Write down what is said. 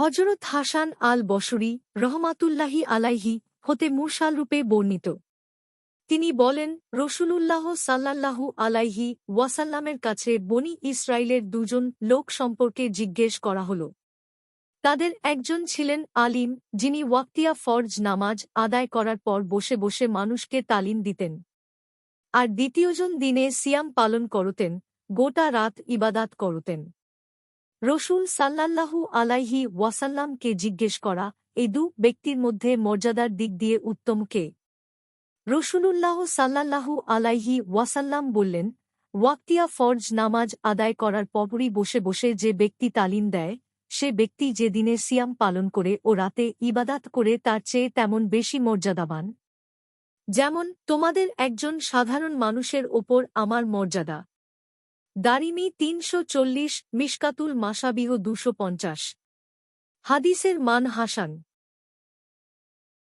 হজরত হাসান আল বসরি রহমাতুল্লাহি আলাইহি হতে মুরসালরূপে বর্ণিত। তিনি বলেন, রসুলুল্লাহ সাল্লাল্লাহু আলাইহি ওয়াসাল্লামের কাছে বনি ইসরায়েলের দুজন লোক সম্পর্কে জিজ্ঞেস করা হল। তাদের একজন ছিলেন আলিম, যিনি ওয়াক্তিয়া ফরজ নামাজ আদায় করার পর বসে বসে মানুষকে তালিম দিতেন। আর দ্বিতীয়জন দিনে সিয়াম পালন করতেন, গোটা রাত ইবাদাত করতেন। রসুল সাল্লাল্লাহু আলাইহি ওয়াসাল্লামকে জিজ্ঞেস করা, এই দু ব্যক্তির মধ্যে মর্যাদার দিক দিয়ে উত্তম কে? রসুলুল্লাহ সাল্লাল্লাহু আলাইহি ওয়াসাল্লাম বললেন, ওয়াক্তিয়া ফরজ নামাজ আদায় করার পরই বসে বসে যে ব্যক্তি তালিম দেয়, সে ব্যক্তি যে দিনে সিয়াম পালন করে ও রাতে ইবাদাত করে তার চেয়ে তেমন বেশি মর্যাদাবান। যেমন, তোমাদের একজন সাধারণ মানুষের ওপর আমার মর্যাদা। দারিমি তিনশো চল্লিশ মিশকাতুল মাসাবিহ দুশো পঞ্চাশ। হাদিসের মান হাসান।